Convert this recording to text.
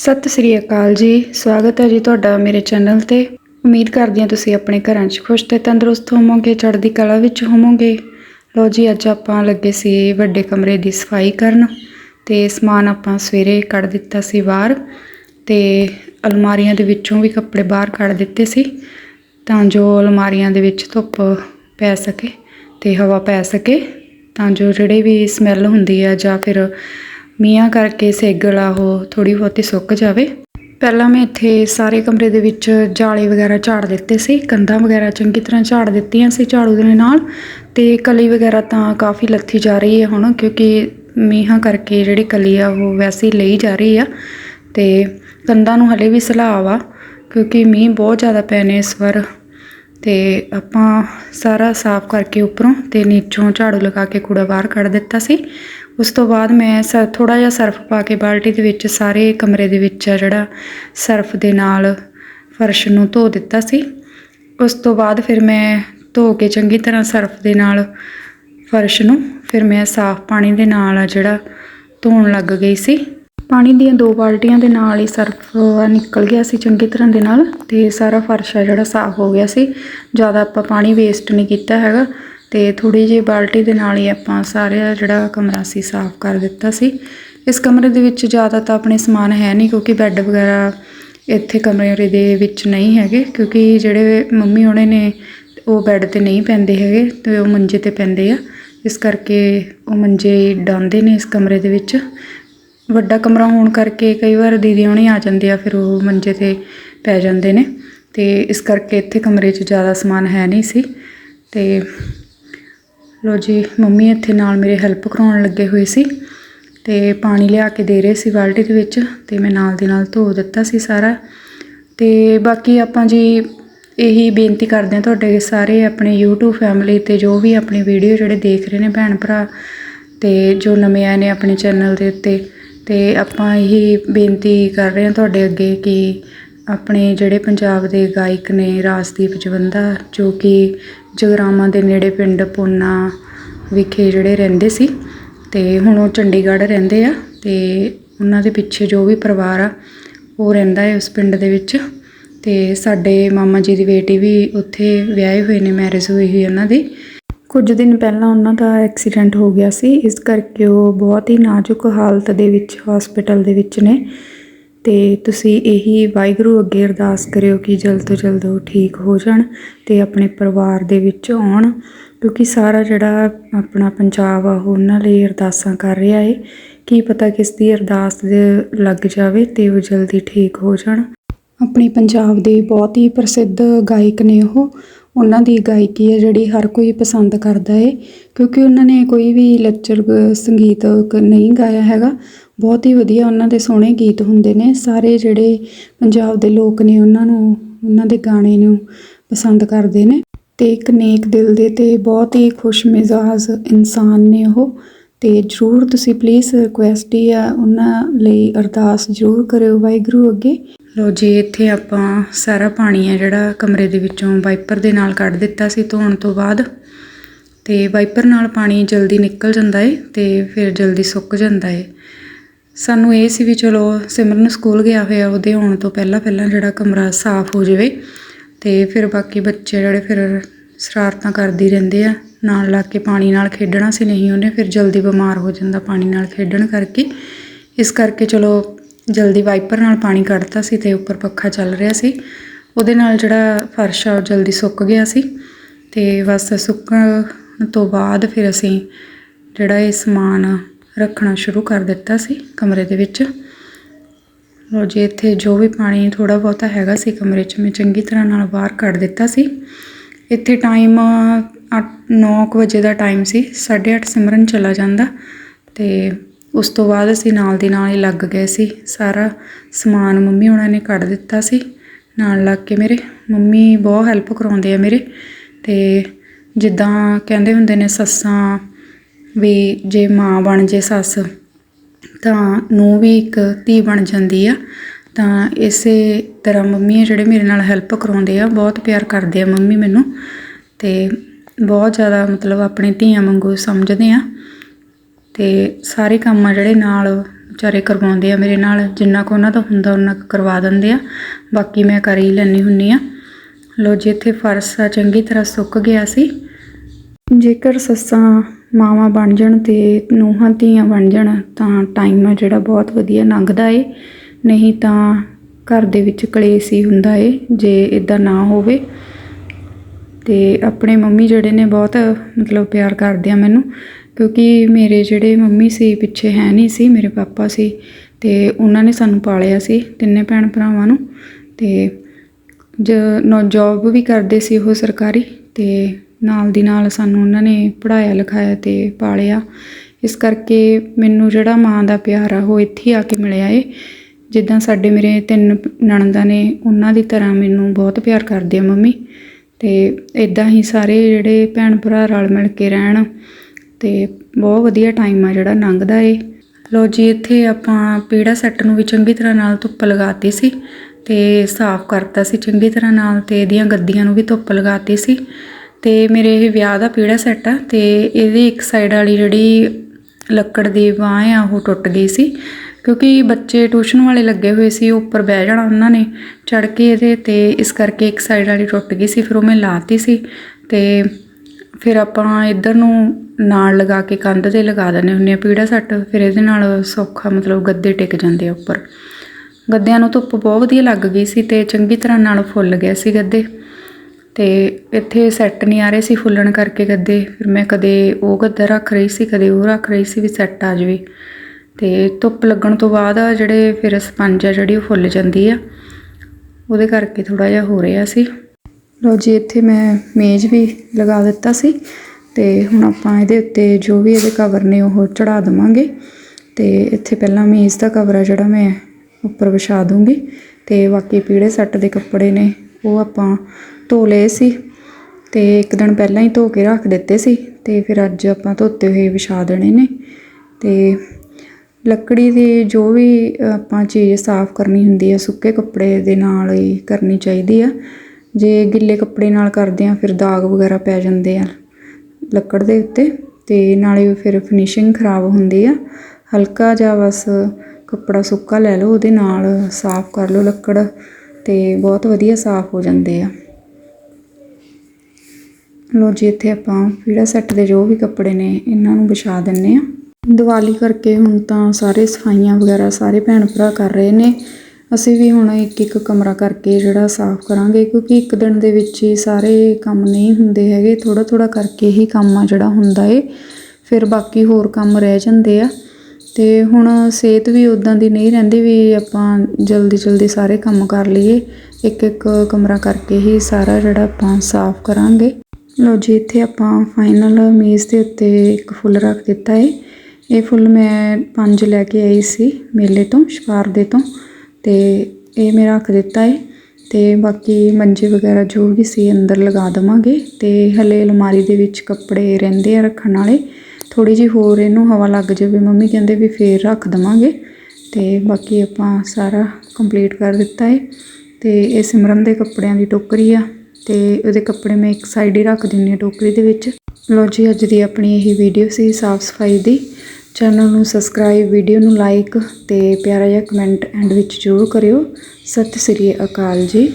ਸਤਿ ਸ੍ਰੀ ਅਕਾਲ ਜੀ। ਸਵਾਗਤ ਹੈ ਜੀ ਤੁਹਾਡਾ ਮੇਰੇ ਚੈਨਲ ਤੇ। ਉਮੀਦ ਕਰਦੀ ਹਾਂ ਤੁਸੀਂ ਆਪਣੇ ਘਰਾਂ 'ਚ ਖੁਸ਼ ਤੇ ਤੰਦਰੁਸਤ ਹੋਵੋਗੇ, ਚੜ੍ਹਦੀ ਕਲਾ ਵਿੱਚ ਹੋਵੋਗੇ। ਲੋ ਜੀ, ਅੱਜ ਆਪਾਂ ਲੱਗੇ ਸੀ ਵੱਡੇ ਕਮਰੇ ਦੀ ਸਫ਼ਾਈ ਕਰਨ ਤੇ ਸਮਾਨ ਆਪਾਂ ਸਵੇਰੇ ਕੱਢ ਦਿੱਤਾ ਸੀ ਬਾਹਰ ਤੇ ਅਲਮਾਰੀਆਂ ਦੇ ਵਿੱਚੋਂ ਵੀ ਕੱਪੜੇ ਬਾਹਰ ਕੱਢ ਦਿੱਤੇ ਸੀ ਤਾਂ ਜੋ ਅਲਮਾਰੀਆਂ ਦੇ ਵਿੱਚ ਧੁੱਪ ਪੈ ਸਕੇ ਤੇ ਹਵਾ ਪੈ ਸਕੇ ਤਾਂ ਜੋ ਜਿਹੜੇ ਵੀ ਸਮੈਲ ਹੁੰਦੀ ਆ ਜਾਂ ਫਿਰ ਮੀਆਂ ਕਰਕੇ ਸੇਗਲ ਆ ਉਹ ਥੋੜੀ ਬਹੁਤੀ ਸੁੱਕ ਜਾਵੇ। ਪਹਿਲਾਂ ਮੈਂ ਇੱਥੇ ਸਾਰੇ ਕਮਰੇ ਦੇ ਵਿੱਚ ਜਾਲੇ ਵਗੈਰਾ ਝਾੜ ਦਿੱਤੇ ਸੀ, ਕੰਧਾਂ ਵਗੈਰਾ ਚੰਗੀ ਤਰ੍ਹਾਂ ਝਾੜ ਦਿੱਤੀਆਂ ਸੀ ਝਾੜੂ ਦੇ ਨਾਲ, ਤੇ ਕਲੀ ਵਗੈਰਾ ਤਾਂ ਕਾਫੀ ਲੱਥੀ ਜਾ ਰਹੀ ਹੈ ਹੁਣ, ਕਿਉਂਕਿ ਮੀਂਹਾਂ ਕਰਕੇ ਜਿਹੜੀ ਕਲੀ ਆ ਉਹ ਵੈਸੇ ਲਈ ਜਾ ਰਹੀ ਆ, ਤੇ ਕੰਧਾਂ ਨੂੰ ਹਲੇ ਵੀ ਸਲਾਹ ਆ, ਕਿਉਂਕਿ ਮੀਂਹ ਬਹੁਤ ਜ਼ਿਆਦਾ ਪੈ ਨੇ ਇਸ ਵਾਰ, ਤੇ ਆਪਾਂ ਸਾਰਾ ਸਾਫ਼ ਕਰਕੇ ਉੱਪਰੋਂ ਤੇ ਨੀਚੋਂ ਝਾੜੂ ਲਗਾ ਕੇ ਕੂੜਾ ਬਾਹਰ ਕੱਢ ਦਿੱਤਾ ਸੀ। ਉਸ ਤੋਂ ਬਾਅਦ ਮੈਂ ਸ ਥੋੜਾ ਜਿਹਾ ਸਰਫ ਪਾ ਕੇ ਬਾਲਟੀ ਦੇ ਵਿੱਚ ਸਾਰੇ ਕਮਰੇ ਦੇ ਵਿੱਚ ਆ ਜਿਹੜਾ ਸਰਫ ਦੇ ਨਾਲ ਫਰਸ਼ ਨੂੰ ਧੋ ਦਿੱਤਾ ਸੀ। ਉਸ ਤੋਂ ਬਾਅਦ ਫਿਰ ਮੈਂ ਧੋ ਕੇ ਚੰਗੀ ਤਰ੍ਹਾਂ ਸਰਫ ਦੇ ਨਾਲ ਫਰਸ਼ ਨੂੰ ਫਿਰ ਮੈਂ ਸਾਫ਼ ਪਾਣੀ ਦੇ ਨਾਲ ਆ ਜਿਹੜਾ ਧੋਣ ਲੱਗ ਗਈ ਸੀ। ਪਾਣੀ ਦੀਆਂ ਦੋ ਬਾਲਟੀਆਂ ਦੇ ਨਾਲ ਹੀ ਸਰਫ ਨਿਕਲ ਗਿਆ ਸੀ ਚੰਗੀ ਤਰ੍ਹਾਂ ਦੇ ਨਾਲ ਤੇ ਸਾਰਾ ਫਰਸ਼ ਆ ਜਿਹੜਾ ਸਾਫ਼ ਹੋ ਗਿਆ ਸੀ। ਜ਼ਿਆਦਾ ਆਪਾਂ ਪਾਣੀ ਵੇਸਟ ਨਹੀਂ ਕੀਤਾ ਹੈਗਾ। ਤੇ ਥੋੜੀ ਜਿਹੀ ਬਾਲਟੀ ਦੇ ਨਾਲ ਹੀ ਆਪਾਂ ਸਾਰਾ ਜਿਹੜਾ ਕਮਰਾ ਸੀ ਸਾਫ਼ ਕਰ ਦਿੱਤਾ ਸੀ। ਇਸ ਕਮਰੇ ਦੇ ਵਿੱਚ ਜ਼ਿਆਦਾ ਤਾਂ ਆਪਣੇ ਸਮਾਨ ਹੈ ਨਹੀਂ ਕਿਉਂਕਿ ਬੈੱਡ ਵਗੈਰਾ ਇੱਥੇ ਕਮਰੇ ਦੇ ਵਿੱਚ ਨਹੀਂ ਹੈਗੇ ਕਿਉਂਕਿ ਜਿਹੜੇ ਮੰਮੀ ਹੋਣੇ ਨੇ ਉਹ ਬੈੱਡ ਤੇ ਨਹੀਂ ਪੈਂਦੇ ਹੈਗੇ ਤੇ ਉਹ ਮੰਜੇ ਤੇ ਪੈਂਦੇ ਆ। ਇਸ ਕਰਕੇ ਉਹ ਮੰਜੇ ਡਾਉਂਦੇ ਨੇ ਇਸ ਕਮਰੇ ਦੇ ਵਿੱਚ। ਵੱਡਾ ਕਮਰਾ ਹੋਣ ਕਰਕੇ ਕਈ ਵਾਰ ਦੀਦੀ ਹੋਣੀ ਆ ਜਾਂਦੇ ਆ, ਫਿਰ ਉਹ ਮੰਜੇ ਤੇ ਪੈ ਜਾਂਦੇ ਨੇ ਤੇ ਇਸ ਕਰਕੇ ਇੱਥੇ ਕਮਰੇ 'ਚ ਜ਼ਿਆਦਾ ਸਮਾਨ ਹੈ ਨਹੀਂ ਸੀ। ਤੇ ਲੋ ਜੀ, ਮੰਮੀ ਇੱਥੇ ਨਾਲ ਮੇਰੇ ਹੈਲਪ ਕਰਾਉਣ ਲੱਗੇ ਹੋਏ ਸੀ ਤੇ ਪਾਣੀ ਲਿਆ ਕੇ ਦੇ ਰਹੇ ਸੀ ਬਾਲਟੀ ਦੇ ਵਿੱਚ ਤੇ ਮੈਂ ਨਾਲ ਦੀ ਨਾਲ ਧੋ ਦਿੱਤਾ ਸੀ ਸਾਰਾ। ਤੇ ਬਾਕੀ ਆਪਾਂ ਜੀ ਇਹੀ ਬੇਨਤੀ ਕਰਦੇ ਹਾਂ ਤੁਹਾਡੇ ਸਾਰੇ ਆਪਣੇ YouTube ਫੈਮਿਲੀ ਤੇ ਜੋ ਵੀ ਆਪਣੀ ਵੀਡੀਓ ਜਿਹੜੇ ਦੇਖ ਰਹੇ ਨੇ ਭੈਣ ਭਰਾ ਤੇ ਜੋ ਨਵੇਂ ਆਏ ਨੇ ਆਪਣੇ ਚੈਨਲ ਦੇ ਉੱਤੇ ਤੇ ਆਪਾਂ ਇਹੀ ਬੇਨਤੀ ਕਰ ਰਹੇ ਹਾਂ ਤੁਹਾਡੇ ਅੱਗੇ ਕਿ ਆਪਣੇ ਜਿਹੜੇ ਪੰਜਾਬ ਦੇ ਗਾਇਕ ਨੇ ਰਾਜਦੀਪ ਜਵੰਦਾ ਜੋ ਕਿ ਜਗਰਾਵਾਂ ਦੇ ਨੇੜੇ ਪਿੰਡ ਪੋਨਾ ਵਿਖੇ ਜਿਹੜੇ ਰਹਿੰਦੇ ਸੀ ਤੇ ਹੁਣ ਉਹ ਚੰਡੀਗੜ੍ਹ ਰਹਿੰਦੇ ਆ ਤੇ ਉਹਨਾਂ ਦੇ ਪਿੱਛੇ ਜੋ ਵੀ ਪਰਿਵਾਰ ਆ, ਉਹ ਰਹਿੰਦਾ ਹੈ ਉਸ ਪਿੰਡ ਦੇ ਵਿੱਚ ਤੇ ਸਾਡੇ ਮਾਮਾ ਜੀ ਦੀ ਬੇਟੀ ਵੀ ਉੱਥੇ ਵਿਆਹੇ ਹੋਏ ਨੇ ਮੈਰਿਜ ਹੋਈ ਹੋਈ ਉਹਨਾਂ ਦੀ। ਕੁਝ ਦਿਨ ਪਹਿਲਾਂ ਉਹਨਾਂ ਦਾ ਐਕਸੀਡੈਂਟ ਹੋ ਗਿਆ ਸੀ, ਇਸ ਕਰਕੇ ਉਹ ਬਹੁਤ ਹੀ ਨਾਜ਼ੁਕ ਹਾਲਤ ਦੇ ਵਿੱਚ ਹਸਪੀਟਲ ਦੇ ਵਿੱਚ ਨੇ। ਅਤੇ ਤੁਸੀਂ ਇਹੀ ਵਾਹਿਗੁਰੂ ਅੱਗੇ ਅਰਦਾਸ ਕਰਿਓ ਕਿ ਜਲਦ ਤੋਂ ਜਲਦ ਉਹ ਠੀਕ ਹੋ ਜਾਣ ਅਤੇ ਆਪਣੇ ਪਰਿਵਾਰ ਦੇ ਵਿੱਚ ਆਉਣ, ਕਿਉਂਕਿ ਸਾਰਾ ਜਿਹੜਾ ਆਪਣਾ ਪੰਜਾਬ ਆ, ਉਹ ਉਹਨਾਂ ਲਈ ਅਰਦਾਸਾਂ ਕਰ ਰਿਹਾ ਏ। ਕੀ ਪਤਾ ਕਿਸ ਦੀ ਅਰਦਾਸ ਦੇ ਲੱਗ ਜਾਵੇ ਅਤੇ ਉਹ ਜਲਦੀ ਠੀਕ ਹੋ ਜਾਣ। ਆਪਣੇ ਪੰਜਾਬ ਦੇ ਬਹੁਤ ਹੀ ਪ੍ਰਸਿੱਧ ਗਾਇਕ ਨੇ ਉਹ। ਉਹਨਾਂ ਦੀ ਗਾਇਕੀ ਹੈ ਜਿਹੜੀ ਹਰ ਕੋਈ ਪਸੰਦ ਕਰਦਾ ਏ, ਕਿਉਂਕਿ ਉਹਨਾਂ ਨੇ ਕੋਈ ਵੀ ਲੱਚਰ, ਸੰਗੀਤ ਨਹੀਂ ਗਾਇਆ ਹੈਗਾ। ਬਹੁਤ ਹੀ ਵਧੀਆ ਉਹਨਾਂ ਦੇ ਸੋਹਣੇ ਗੀਤ ਹੁੰਦੇ ਨੇ। ਸਾਰੇ ਜਿਹੜੇ ਪੰਜਾਬ ਦੇ ਲੋਕ ਨੇ ਉਹਨਾਂ ਨੂੰ, ਉਹਨਾਂ ਦੇ ਗਾਣੇ ਨੂੰ ਪਸੰਦ ਕਰਦੇ ਨੇ। ਤੇ ਇੱਕ ਨੇਕ ਦਿਲ ਦੇ ਤੇ ਬਹੁਤ ਹੀ ਖੁਸ਼ ਮਿਜ਼ਾਜ ਇਨਸਾਨ ਨੇ ਉਹ। ਤੇ ਜਰੂਰ ਤੁਸੀਂ ਪਲੀਜ਼ ਰਿਕੁਐਸਟ ਹੀ ਆ ਉਹਨਾਂ ਲਈ ਅਰਦਾਸ ਜਰੂਰ ਕਰਿਓ ਵਾਹਿਗੁਰੂ ਅੱਗੇ। ਲੋ ਜੀ, ਇੱਥੇ ਆਪਾਂ ਸਾਰਾ ਪਾਣੀ ਆ ਜਿਹੜਾ ਕਮਰੇ ਦੇ ਵਿੱਚੋਂ ਵਾਈਪਰ ਦੇ ਨਾਲ ਕੱਢ ਦਿੱਤਾ ਸੀ ਧੋਣ ਤੋਂ ਬਾਅਦ। ਤੇ ਵਾਈਪਰ ਨਾਲ ਪਾਣੀ ਜਲਦੀ ਨਿਕਲ ਜਾਂਦਾ ਏ ਤੇ ਫਿਰ ਜਲਦੀ ਸੁੱਕ ਜਾਂਦਾ ਏ। ਸਾਨੂੰ ਇਹ ਸੀ ਵੀ ਚਲੋ ਸਿਮਰਨ ਸਕੂਲ ਗਿਆ ਹੋਇਆ ਉਹਦੇ ਆਉਣ ਤੋਂ ਪਹਿਲਾਂ ਪਹਿਲਾਂ ਜਿਹੜਾ ਕਮਰਾ ਸਾਫ਼ ਹੋ ਜਾਵੇ ਤੇ ਫਿਰ ਬਾਕੀ ਬੱਚੇ ਜਿਹੜੇ ਫਿਰ ਸ਼ਰਾਰਤਾਂ ਕਰਦੇ ਰਹਿੰਦੇ ਆ। ਨਾਲ ਲੱਗ ਕੇ ਪਾਣੀ ਨਾਲ ਖੇਡਣਾ ਸੀ, ਨਹੀਂ ਉਹਨੇ ਫਿਰ ਜਲਦੀ ਬਿਮਾਰ ਹੋ ਜਾਂਦਾ ਪਾਣੀ ਨਾਲ ਖੇਡਣ ਕਰਕੇ। ਇਸ ਕਰਕੇ ਚਲੋ ਜਲਦੀ ਵਾਈਪਰ ਨਾਲ ਪਾਣੀ ਕੱਢਤਾ ਸੀ ਤੇ ਉੱਪਰ ਪੱਖਾ ਚੱਲ ਰਿਹਾ ਸੀ। ਉਹਦੇ ਨਾਲ ਜਿਹੜਾ ਫਰਸ਼ ਆ ਉਹ ਜਲਦੀ ਸੁੱਕ ਗਿਆ ਸੀ ਤੇ ਬਸ ਸੁੱਕਣ ਤੋਂ ਬਾਅਦ ਫਿਰ ਅਸੀਂ ਜਿਹੜਾ ਇਹ ਸਮਾਨ ਰੱਖਣਾ ਸ਼ੁਰੂ ਕਰ ਦਿੱਤਾ ਸੀ ਕਮਰੇ ਦੇ ਵਿੱਚ। ਲੋ ਜੀ, ਇੱਥੇ ਜੋ ਵੀ ਪਾਣੀ ਥੋੜਾ ਬਹੁਤਾ ਹੈਗਾ ਸੀ ਕਮਰੇ 'ਚ ਮੈਂ ਚੰਗੀ ਤਰ੍ਹਾਂ ਨਾਲ ਬਾਹਰ ਕੱਢ ਦਿੱਤਾ ਸੀ। ਇੱਥੇ ਟਾਈਮ 9 ਵਜੇ ਦਾ ਟਾਈਮ ਸੀ 8:30 ਸਿਮਰਨ ਚਲਾ ਜਾਂਦਾ ਤੇ ਉਸ ਤੋਂ ਬਾਅਦ ਅਸੀਂ ਨਾਲ ਦੀ ਨਾਲ ਹੀ ਲੱਗ ਗਏ ਸੀ। ਸਾਰਾ ਸਮਾਨ ਮੰਮੀ ਉਹਨਾਂ ਨੇ ਕੱਢ ਦਿੱਤਾ ਸੀ। ਨਾਲ ਲੱਗ ਕੇ ਮੇਰੇ ਮੰਮੀ ਬਹੁਤ ਹੈਲਪ ਕਰਾਉਂਦੇ ਆ ਮੇਰੇ ਤੇ ਜਿੱਦਾਂ ਕਹਿੰਦੇ ਹੁੰਦੇ ਨੇ ਸੱਸਾਂ ਵੀ ਜੇ ਮਾਂ ਬਣ ਜੇ ਸੱਸ, ਤਾਂ ਨੂੰ ਵੀ ਇੱਕ ਧੀ ਬਣ ਜਾਂਦੀ ਆ। ਤਾਂ ਇਸੇ ਤਰ੍ਹਾਂ ਮੰਮੀ ਆ ਜਿਹੜੇ ਮੇਰੇ ਨਾਲ ਹੈਲਪ ਕਰਾਉਂਦੇ ਆ, ਬਹੁਤ ਪਿਆਰ ਕਰਦੇ ਆ ਮੰਮੀ ਮੈਨੂੰ। ਤੇ ਬਹੁਤ ਜ਼ਿਆਦਾ ਮਤਲਬ ਆਪਣੇ ਧੀਆਂ ਵਾਂਗੂ ਸਮਝਦੇ ਆ। ਤੇ ਸਾਰੇ ਕੰਮ ਆ ਜਿਹੜੇ ਨਾਲ ਵਿਚਾਰੇ ਕਰਵਾਉਂਦੇ ਆ, ਮੇਰੇ ਨਾਲ ਜਿੰਨਾ ਕੁ ਉਹਨਾਂ ਦਾ ਹੁੰਦਾ, ਉਹਨਾਂ ਕੁ ਕਰਵਾ ਦਿੰਦੇ ਆ। ਬਾਕੀ ਮੈਂ ਕਰ ਹੀ ਲੈਣੀ ਹੁੰਨੀ ਆ। ਲੋ ਜੀ, ਇੱਥੇ ਫਰਸ਼ ਆ, ਚੰਗੀ ਤਰ੍ਹਾਂ ਸੁੱਕ ਗਿਆ ਸੀ। ਜੇਕਰ ਸੱਸਾਂ ਮਾਵਾਂ ਬਣ ਜਾਣ ਤੇ ਨੂੰਹਾਂ ਧੀਆਂ ਬਣ ਜਾਣ, ਤਾਂ ਟਾਈਮ ਆ ਜਿਹੜਾ ਬਹੁਤ ਵਧੀਆ ਲੰਘਦਾ ਏ। ਨਹੀਂ ਤਾਂ ਘਰ ਦੇ ਵਿੱਚ ਕਲੇਸ਼ ਹੀ ਹੁੰਦਾ ਏ, ਜੇ ਇਦਾਂ ਨਾ ਹੋਵੇ। ਤੇ ਆਪਣੇ ਮੰਮੀ ਜਿਹੜੇ ਨੇ ਬਹੁਤ ਮਤਲਬ ਪਿਆਰ ਕਰਦੇ ਆ ਮੈਨੂੰ, ਕਿਉਂਕਿ ਮੇਰੇ ਜਿਹੜੇ ਮੰਮੀ ਸੀ, ਪਿੱਛੇ ਹੈ ਨਹੀਂ ਸੀ, ਮੇਰੇ ਪਾਪਾ ਸੀ, ਤੇ ਉਹਨਾਂ ਨੇ ਸਾਨੂੰ ਪਾਲਿਆ ਸੀ ਤਿੰਨੇ ਭੈਣ ਭਰਾਵਾਂ ਨੂੰ। ਤੇ ਜ ਜੌਬ ਵੀ ਕਰਦੇ ਸੀ ਉਹ ਸਰਕਾਰੀ, ਤੇ ਨਾਲ ਦੀ ਨਾਲ ਸਾਨੂੰ ਉਹਨਾਂ ਨੇ ਪੜਾਇਆ ਲਿਖਾਇਆ ਤੇ ਪਾਲਿਆ। ਇਸ ਕਰਕੇ ਮੈਨੂੰ ਜਿਹੜਾ ਮਾਂ ਦਾ ਪਿਆਰ ਆ, ਉਹ ਇੱਥੇ ਆ ਕੇ ਮਿਲਿਆ ਏ। ਜਿੱਦਾਂ ਸਾਡੇ ਮੇਰੇ ਤਿੰਨ ਨਣਦਾਂ ਨੇ, ਉਹਨਾਂ ਦੀ ਤਰ੍ਹਾਂ ਮੈਨੂੰ ਬਹੁਤ ਪਿਆਰ ਕਰਦੇ ਆ ਮੰਮੀ। ਤੇ ਇਦਾਂ ਹੀ ਸਾਰੇ ਜਿਹੜੇ ਭੈਣ ਭਰਾ ਰਲ ਮਿਲ ਕੇ ਰਹਿਣ ਤੇ ਬਹੁਤ ਵਧੀਆ ਟਾਈਮ ਆ ਜਿਹੜਾ ਲੰਘਦਾ ਏ। ਲੋ ਜੀ, ਇੱਥੇ ਆਪਾਂ ਪੀੜਾ ਸੈੱਟ ਨੂੰ ਵੀ ਚੰਗੀ ਤਰ੍ਹਾਂ ਨਾਲ ਧੁੱਪ ਲਗਾਤੀ ਸੀ ਤੇ ਸਾਫ਼ ਕਰਤਾ ਸੀ ਚੰਗੀ ਤਰ੍ਹਾਂ ਨਾਲ ਤੇ ਇਹਦੀਆਂ ਗੱਦੀਆਂ ਨੂੰ ਵੀ ਧੁੱਪ ਲਗਾਤੀ ਸੀ। ਤੇ ਮੇਰੇ ਇਹ ਵਿਆਹ ਦਾ ਪੀੜਾ ਸੈੱਟ ਆ ਤੇ ਇਹਦੀ ਇੱਕ ਸਾਈਡ ਵਾਲੀ ਜਿਹੜੀ ਲੱਕੜ ਦੀ ਬਾਂਹ ਆ, ਉਹ ਟੁੱਟ ਗਈ ਸੀ। ਕਿਉਂਕਿ ਬੱਚੇ ਟਿਊਸ਼ਨ ਵਾਲੇ ਲੱਗੇ ਹੋਏ ਸੀ, ਉਹ ਉੱਪਰ ਬਹਿ ਜਾਣਾ ਉਹਨਾਂ ਨੇ। ਚੜ ਕੇ ਇਹਦੇ ਤੇ ਇਸ ਕਰਕੇ ਇੱਕ ਸਾਈਡ ਵਾਲੀ ਟੁੱਟ ਗਈ ਸੀ, ਫਿਰ ਉਹ ਮੈਂ ਲਾਤੀ ਸੀ। ਤੇ ਫਿਰ ਆਪਾਂ ਇੱਧਰ ਨੂੰ ਨਾਲ ਲਗਾ ਕੇ ਕੰਧ ਤੇ ਲਗਾ ਦਿੰਦੇ ਹੁੰਦੇ ਆ ਪੀੜਾ ਸੱਟ, ਫਿਰ ਇਹਦੇ ਨਾਲ ਸੌਖਾ ਮਤਲਬ ਗੱਦੇ ਟਿਕ ਜਾਂਦੇ ਆ ਉੱਪਰ। ਗੱਦਿਆਂ ਨੂੰ ਧੁੱਪ ਬਹੁਤ ਵਧੀਆ ਲੱਗ ਗਈ ਸੀ ਤੇ ਚੰਗੀ ਤਰ੍ਹਾਂ ਨਾਲ ਫੁੱਲ ਗਏ ਸੀ ਗੱਦੇ। ਤੇ ਇੱਥੇ ਸੈੱਟ ਨਹੀਂ ਆ ਰਹੇ ਸੀ ਫੁੱਲਣ ਕਰਕੇ ਗੱਦੇ। ਫਿਰ ਮੈਂ ਕਦੇ ਉਹ ਗੱਦਾ ਰੱਖ ਰਹੀ ਸੀ, ਕਦੇ ਉਹ ਰੱਖ ਰਹੀ ਸੀ ਵੀ ਸੈੱਟ ਆ ਜਾਵੇ। ਤੇ ਧੁੱਪ ਲੱਗਣ ਤੋਂ ਬਾਅਦ ਜਿਹੜੇ ਫਿਰ ਸਪੰਜ ਆ ਜਿਹੜੀ ਉਹ ਫੁੱਲ ਜਾਂਦੀ ਆ, ਉਹਦੇ ਕਰਕੇ ਥੋੜਾ ਜਿਹਾ ਹੋ ਰਿਹਾ ਸੀ। ਲੋ ਜੀ, ਇੱਥੇ ਮੈਂ ਮੇਜ਼ ਵੀ ਲਗਾ ਦਿੱਤਾ ਸੀ ਤੇ ਹੁਣ ਆਪਾਂ ਇਹਦੇ ਉੱਤੇ ਜੋ ਵੀ ਇਹਦੇ ਕਵਰ ਨੇ ਉਹ ਚੜਾ ਦਵਾਂਗੇ। ਤੇ ਇੱਥੇ ਪਹਿਲਾਂ ਮੇਜ਼ ਦਾ ਕਵਰ ਆ ਜਿਹੜਾ ਮੈਂ ਉੱਪਰ ਵਿਛਾ ਦੂੰਗੀ। ਤੇ ਬਾਕੀ ਪੀੜੇ ਸੱਟ ਦੇ ਕੱਪੜੇ ਨੇ ਉਹ ਆਪਾਂ ਧੋ ਲਏ ਸੀ ਤੇ ਇੱਕ ਦਿਨ ਪਹਿਲਾਂ ਹੀ ਧੋ ਕੇ ਰੱਖ ਦਿੱਤੇ ਸੀ ਤੇ ਫਿਰ ਅੱਜ ਆਪਾਂ ਧੋਤੇ ਹੋਏ ਵਿਛਾ ਦੇਣੇ ਨੇ ਤੇ ਲੱਕੜੀ ਦੀ ਜੋ ਵੀ ਆਪਾਂ ਚੀਜ਼ ਸਾਫ਼ ਕਰਨੀ ਹੁੰਦੀ ਹੈ ਸੁੱਕੇ ਕੱਪੜੇ ਦੇ ਨਾਲ ਹੀ ਕਰਨੀ ਚਾਹੀਦੀ ਆ। ਜੇ ਗਿੱਲੇ ਕੱਪੜੇ ਨਾਲ ਕਰਦੇ ਆ, ਫਿਰ ਦਾਗ ਵਗੈਰਾ ਪੈ ਜਾਂਦੇ ਆ ਲੱਕੜ ਦੇ ਉੱਤੇ ਤੇ ਨਾਲੇ ਫਿਰ ਫਿਨਿਸ਼ਿੰਗ ਖਰਾਬ ਹੁੰਦੀ ਆ। ਹਲਕਾ ਜਿਹਾ ਬਸ ਕੱਪੜਾ ਸੁੱਕਾ ਲੈ ਲਓ, ਉਹਦੇ ਨਾਲ ਸਾਫ਼ ਕਰ ਲਓ ਲੱਕੜ। ਤੇ ਬਹੁਤ ਵਧੀਆ ਸਾਫ਼ ਹੋ ਜਾਂਦੇ ਆ। ਲੋ ਜੀ, ਇੱਥੇ ਆਪਾਂ ਪੀੜਾ ਸੈੱਟ ਦੇ ਜੋ ਵੀ ਕੱਪੜੇ ਨੇ, ਇਹਨਾਂ ਨੂੰ ਵਿਛਾ ਦਿੰਨੇ ਆ। ਦੀਵਾਲੀ ਕਰਕੇ ਹੁਣ ਤਾਂ ਸਾਰੇ ਸਫਾਈਆਂ ਵਗੈਰਾ ਸਾਰੇ ਭੈਣ ਭਰਾ ਕਰ ਰਹੇ ਨੇ। ਅਸੀਂ ਵੀ ਹੁਣ ਇੱਕ ਇੱਕ ਕਮਰਾ ਕਰਕੇ ਜਿਹੜਾ ਸਾਫ਼ ਕਰਾਂਗੇ, ਕਿਉਂਕਿ ਇੱਕ ਦਿਨ ਦੇ ਵਿੱਚ ਹੀ ਸਾਰੇ ਕੰਮ ਨਹੀਂ ਹੁੰਦੇ ਹੈਗੇ। ਥੋੜਾ ਥੋੜਾ ਕਰਕੇ ਹੀ ਕੰਮ ਆ ਜਿਹੜਾ ਹੁੰਦਾ ਏ। ਫਿਰ ਬਾਕੀ ਹੋਰ ਕੰਮ ਰਹਿ ਜਾਂਦੇ ਆ। ਅਤੇ ਹੁਣ ਸਿਹਤ ਵੀ ਉੱਦਾਂ ਦੀ ਨਹੀਂ ਰਹਿੰਦੀ ਵੀ ਆਪਾਂ ਜਲਦੀ ਜਲਦੀ ਸਾਰੇ ਕੰਮ ਕਰ ਲਈਏ। ਇੱਕ ਇੱਕ ਕਮਰਾ ਕਰਕੇ ਹੀ ਸਾਰਾ ਜਿਹੜਾ ਆਪਾਂ ਸਾਫ਼ ਕਰਾਂਗੇ। ਲਓ ਜੀ, ਇੱਥੇ ਆਪਾਂ ਫਾਈਨਲ ਮੇਜ਼ ਦੇ ਉੱਤੇ ਇੱਕ ਫੁੱਲ ਰੱਖ ਦਿੱਤਾ ਹੈ ਇਹ ਫੁੱਲ ਮੈਂ ਪੰਜ ਲੈ ਕੇ ਆਈ ਸੀ ਮੇਲੇ ਤੋਂ ਸ਼ਪਾਰ ਦੇ ਤੋਂ ਤੇ ਇਹ ਮੈਂ ਰੱਖ ਦਿੱਤਾ ਹੈ ਤੇ ਬਾਕੀ ਮੰਜੇ ਵਗੈਰਾ ਜੋ ਵੀ ਸੀ ਅੰਦਰ ਲਗਾ ਦਵਾਂਗੇ ਤੇ ਹਲੇ ਅਲਮਾਰੀ ਦੇ ਵਿੱਚ ਕੱਪੜੇ ਰਹਿੰਦੇ ਆ ਰੱਖਣ ਵਾਲੇ। ਥੋੜੀ ਜਿਹੀ ਹੋਰ ਇਹਨੂੰ ਹਵਾ ਲੱਗ ਜਾਵੇ, ਮੰਮੀ ਕਹਿੰਦੇ ਵੀ ਫੇਰ ਰੱਖ ਦਵਾਂਗੇ। ਤੇ ਬਾਕੀ ਆਪਾਂ ਸਾਰਾ ਕੰਪਲੀਟ ਕਰ ਦਿੱਤਾ ਹੈ ਤੇ ਇਹ ਸਿਮਰਨ ਦੇ ਕੱਪੜਿਆਂ ਦੀ ਟੋਕਰੀ ਆ, ਤੇ ਉਹਦੇ ਕੱਪੜੇ ਮੈਂ ਇੱਕ ਸਾਈਡ ਹੀ ਰੱਖ ਦਿੰਨੀ ਆ ਟੋਕਰੀ ਦੇ ਵਿੱਚ। ਲੋ ਜੀ, ਅੱਜ ਦੀ ਆਪਣੀ ਇਹ ਵੀਡੀਓ ਸੀ ਸਾਫ਼ ਸਫ਼ਾਈ ਦੀ। ਚੈਨਲ ਨੂੰ ਸਬਸਕ੍ਰਾਈਬ ਵੀਡੀਓ ਨੂੰ ਲਾਈਕ ਤੇ ਪਿਆਰਾ ਜਿਹਾ ਕਮੈਂਟ ਐਂਡ ਵਿੱਚ ਜ਼ਰੂਰ ਕਰਿਓ। ਸਤਿ ਸ੍ਰੀ ਅਕਾਲ ਜੀ।